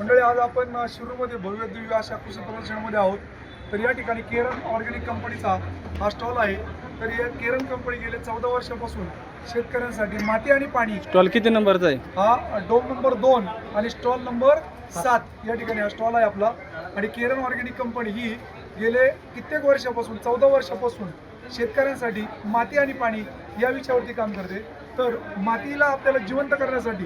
मंडळी आज आपण शिरूरमध्ये भव्य दिव्य अशा कृषी प्रदर्शनामध्ये आहोत. तर या ठिकाणी केरन ऑर्गॅनिक कंपनीचा हा स्टॉल आहे. तर या केरन कंपनी गेले चौदा वर्षापासून शेतकऱ्यांसाठी माती आणि पाणी. स्टॉल किती नंबरचा आहे? हा डोम नंबर दोन आणि स्टॉल नंबर सात या ठिकाणी हा स्टॉल आहे आपला. आणि केरन ऑर्गॅनिक कंपनी ही गेले कित्येक वर्षापासून चौदा वर्षापासून शेतकऱ्यांसाठी माती आणि पाणी या विषयावरती काम करते. तर मातीला आपल्याला जिवंत करण्यासाठी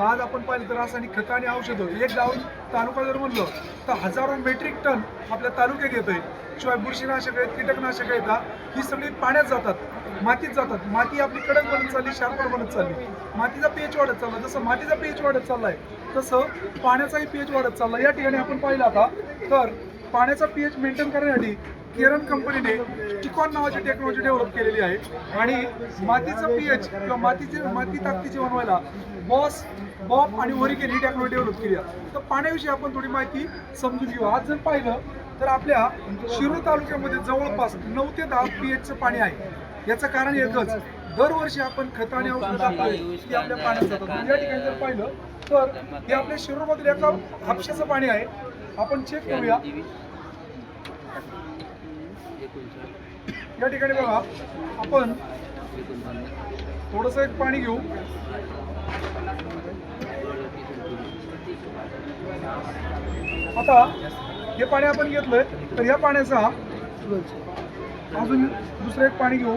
आज आपण पाहिलं तर रासायनिक खतं आणि औषधं एक गाव तालुका जर म्हणलं तर हजारो मेट्रिक टन आपल्या तालुक्यात येतंय. शिवाय बुरशीनाशक आहेत कीटकनाशक आहेत ही. सगळी पाण्यात जातात मातीत जातात. माती आपली कडक बनत चालली शार्पर बनत चालली. मातीचा पीएच वाढत चालला. जसं मातीचा पीएच वाढत चाललाय तसं पाण्याचाही पीएच वाढत चालला. या ठिकाणी आपण पाहिलं आता तर पाण्याचा पीएच मेंटेन करण्यासाठी केरन कंपनीने टिकॉन नावाची टेक्नॉलॉजी डेव्हलप केलेली आहे. आणि मातीचं पीएच किंवा मातीचे माती ताकदीची बनवायला बॉस बॉप आणि ओरिकेन ही टेक्नॉलॉजी डेव्हलप केली आहे. तर पाण्याविषयी आपण थोडी माहिती समजून घेऊ. आज जर पाहिलं तर आपल्या शिरूर तालुक्यामध्ये जवळपास नऊ ते दहा पीएचचं पाणी आहे. याचं कारण एकच दरवर्षी आपण खताने औषध टाकतोय ती आपल्या पाण्यात जातात या ठिकाणी जर पाहिलं तर हे आपल्या शिरूरमधील एका हापशाचं पाणी आहे. आपण चेक करूया. या ठिकाणी बघा आपण थोडस एक पाणी घेऊ. आता हे पाणी आपण घेतलंय तर या पाण्याचा अजून दुसरं एक पाणी घेऊ.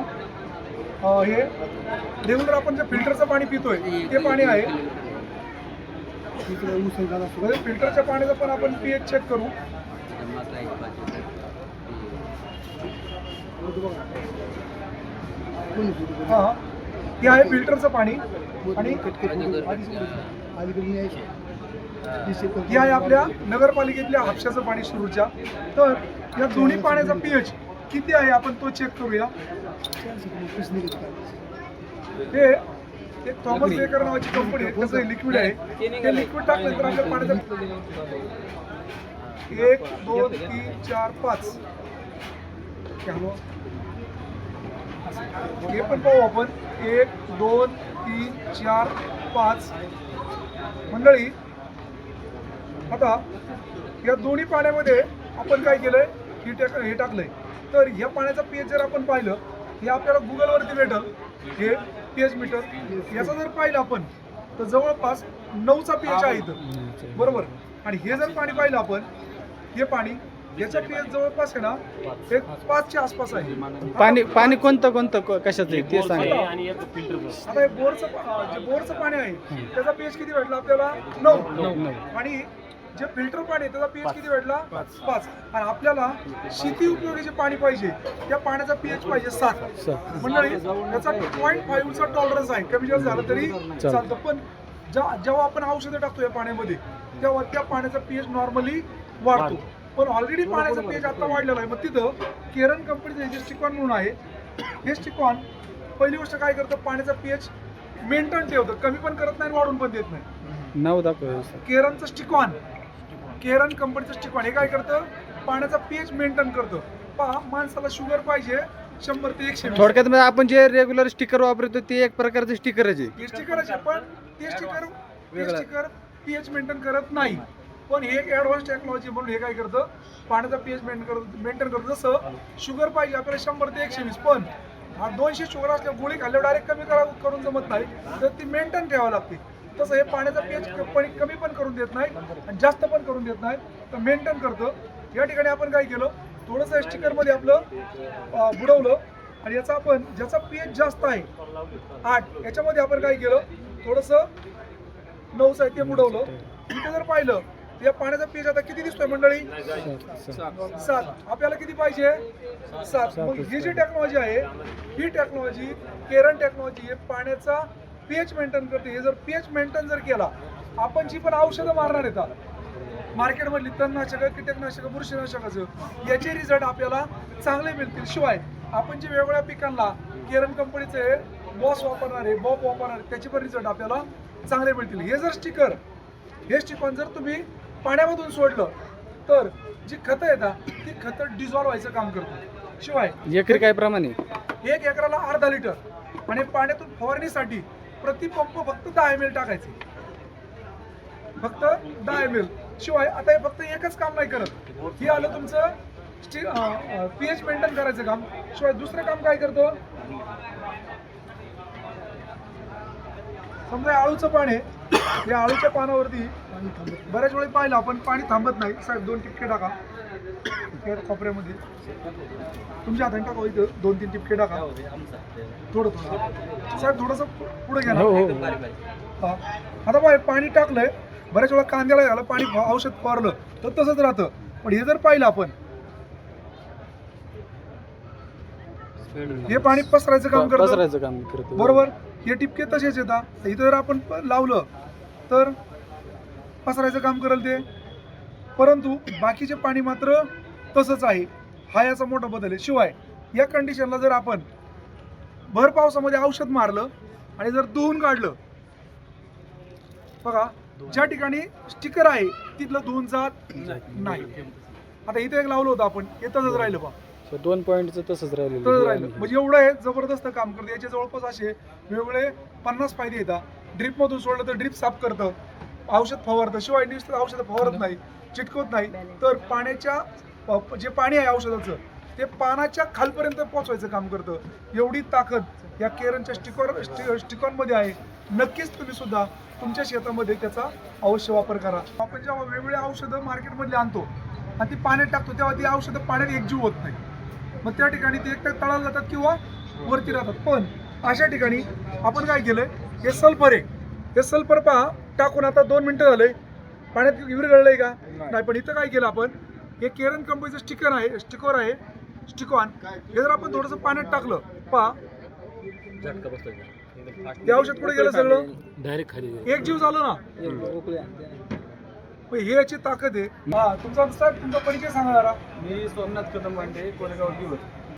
हे रेग्युलर आपण जे फिल्टरचं पाणी पितोय ते पाणी आहे. म्हणजे फिल्टरच्या पाण्याचं पण आपण पीएच चेक करू. हां हे. आहे फिल्टरचं पाणी आणि हे आहे आपल्या नगरपालिकेतल्या हापशाचं पाणी सुरूच्या. तर या दोन्ही पाण्याचा पीएच किती आहे आपण तो चेक करूया. हे एक थॉमस बेकर नावाची कंपनी आहे. त्याचं लिक्विड आहे. ते लिक्विड टाकल्यानंतर आपल्या पाण्याचा एक दोन तीन चार पाच. हे पण पाहू आपण. एक दोन तीन चार पाच. मंडळी आता या दोन्ही पाण्यामध्ये आपण काय केलंय? हे टाक हे टाकलंय. तर या पाण्याचा पीएच जर आपण पाहिलं हे आपल्याला गुगलवरती भेटल. हे पीएच मीटर याचा जर पाहिलं आपण तर जवळपास नऊचा पीएच आहे इथं. बरोबर? आणि हे जर पाणी पाहिलं आपण हे पाणी याचा पीएच जवळपास आहे ना एक पाचच्या आसपास आहे. पाणी पाणी कोणतं कोणतं क- कशाचं आहे? ते सांगा. आता हे बोरचं पा- जे बोरचं पाणी आहे त्याचा पीएच किती भेटला आपल्याला? नऊ. नऊ. आणि जे फिल्टर पाणी आहे त्याचा पीएच किती भेटला? पाच. आणि आपल्याला शेती उपयोगी जे पाणी पाहिजे. त्या पाण्याचा पीएच पाहिजे सात. सर. मंडळी त्याचा पॉईंट फाईव्हचा टॉलरन्स आहे. कमी जास्त झालं तरी चालतं. पण जेव्हा आपण औषधं टाकतो या पाण्यामध्ये तेव्हा त्या पाण्याचा पीएच नॉर्मली वाढतो. पण ऑलरेडी पाण्याचा पीएच आता वाढलेला आहे. मग तिथं केरन कंपनीचं जे स्टिकॉन म्हणून आहे हे स्टिकॉन पहिली गोष्ट काय करतं पाण्याचा पीएच मेंटेन ठेवतं. कमी पण करत नाही वाढून पण देत नाही. नाव दाखव केरनचं स्टिकॉन केरन कंपनीचं स्टिकॉन हे काय करतं पाण्याचा पीएच मेंटेन करतं. पहा माणसाला शुगर पाहिजे शंभर ते एकशे. थोडक्यात म्हणजे आपण जे रेग्युलर स्टिकर वापरतो ते एक प्रकारचं स्टिकरच आहे. हे स्टिकरच आहे पण ते स्टिकर ते स्टिकर पीएच मेंटेन करत नाही. पण हे एक ॲडव्हान्स टेक्नॉलॉजी म्हणून हे काय करतं? पाण्याचा पीएच मेंटेन करत मेंटेन करतं जसं शुगर पाहिजे आपल्याला शंभर ते एकशे वीस. पण हा दोनशे शुगर असल्या गोळी खाल्ल्यावर डायरेक्ट कमी करा करून जमत नाही. तर ती मेंटेन ठेवावी लागते. तसं हे पाण्याचा पीएच कमी कमी पण करून देत नाही आणि जास्त पण करून देत नाही. तर मेंटेन करतं. या ठिकाणी आपण काय केलं? थोडंसं स्टिकरमध्ये आपलं बुडवलं. आणि याचा आपण ज्याचा पीएच जास्त आहे आठ याच्यामध्ये आपण काय केलं? थोडंसं नऊ साहित्य बुडवलं. इथे जर पाहिलं या पाण्याचा पीएच आता किती दिसतोय मंडळी? सात. आपल्याला किती पाहिजे? सात. मग ही जी टेक्नॉलॉजी आहे ही टेक्नॉलॉजी केरन टेक्नॉलॉजी हे पाण्याचा पीएच मेंटेन करते. हे जर पीएच मेंटेन जर केला आपण जी पण औषधं मारणार येतात मार्केटमधली तणनाशकं कीटकनाशकं बुरशीनाशकाचं याचे रिझल्ट आपल्याला चांगले मिळतील. शिवाय आपण जे वेगवेगळ्या पिकांना केरन कंपनीचे बॉस वापरणार आहे बॉप वापरणार त्याचे पण रिझल्ट आपल्याला चांगले मिळतील. हे जर स्टिकर हे स्टिकर जर तुम्ही पाण्यामधून सोडलं तर जी खतं येतात ती खतं डिझॉल्व्ह व्हायचं काम करतात. शिवाय एकरी काय प्रमाणे? एक एकराला अर्धा लिटर आणि पाण्यातून फवारणीसाठी प्रति पंप फक्त दहा एम एल टाकायचे. फक्त दहा एम एल शिवाय आता हे फक्त एकच काम नाही करत. हे आलं तुमचं पीएच मेंटेन करायचं काम. शिवाय दुसरं काम काय करतो? समजा आळूचं पान आहे. या आळूच्या पानावरती बऱ्याच वेळी पाहिलं आपण पाणी थांबत नाही. साहेब दोन टिपके टाका. कोपऱ्यामध्ये. तुमच्या हाताने टाका हो इथं दोन तीन टिपके टाका. थोडं थोडं. साहेब थोडंसं पुढे घ्या ना. हो हो. हा. आता बघा हे पाणी टाकलंय. बऱ्याच वेळा कांद्याला झालं पाणी औषध फवारलं तर तसंच राहतं. पण हे जर पाहिलं आपण. हे पाणी पसरायचं काम करतं. पसरायचं काम करतो. बरोबर? हे टिपके तसेच येतात. तर इथं जर आपण लावलं तर पसरायचं काम करेल ते. परंतु बाकीचे पाणी मात्र तसंच आहे. हा याचा मोठा बदल आहे. शिवाय या कंडिशनला जर आपण भर पावसामध्ये औषध मारलं आणि जर धुवून काढलं बघा ज्या ठिकाणी स्टिकर आहे तिथलं धुवून जात नाही. आता इथे एक लावलं होतं आपण. हे तसंच राहिलं बा. So, दोन पॉईंटचं तसंच तसंच राहिलेलं राहिलं. म्हणजे एवढं आहे जबरदस्त काम करतं. याचे जवळपास असे वेगवेगळे पन्नास फायदे येतात. ड्रीप मधून सोडलं तर ड्रीप साफ करतं. औषध फवारतं. शिवाय नुसतं औषध फवारत नाही चिटकवत नाही. तर पाण्याच्या जे पाणी आहे औषधाचं ते पानाच्या खालपर्यंत पोहोचवायचं काम करतं. एवढी ताकद या केरनच्या स्टिकर स्टिकॉनमध्ये आहे. नक्कीच तुम्ही सुद्धा तुमच्या शेतामध्ये त्याचा अवश्य वापर करा. आपण जेव्हा वेगवेगळे औषधं मार्केटमधले आणतो आणि ती पाण्यात टाकतो तेव्हा ती औषधं पाण्यात एकजीव होत नाही. मग त्या ठिकाणी ते एकट्या तळाला जातात किंवा वरती राहतात. पण अशा ठिकाणी आपण काय केलंय? हे सल्फर आहे. हे सल्फर पहा टाकून आता दोन मिनिटं झाले. पाण्यात विरघळलंय का? नाही. पण इथं काय केलं आपण? हे केरन कंपनीचं स्टिकर आहे स्टिकर आहे स्टिकॉन. हे जर आपण थोडंसं पाण्यात टाकलं पहा. ते औषध कुठे गेलं सगळं? डायरेक्ट खाली एक जीव झालं ना? हे याची ताकद आहे. हा तुमचा साहेब तुमचा परिचय सांगा जरा. मी सोमनाथ कदम वांडे कोरेगाव दिवस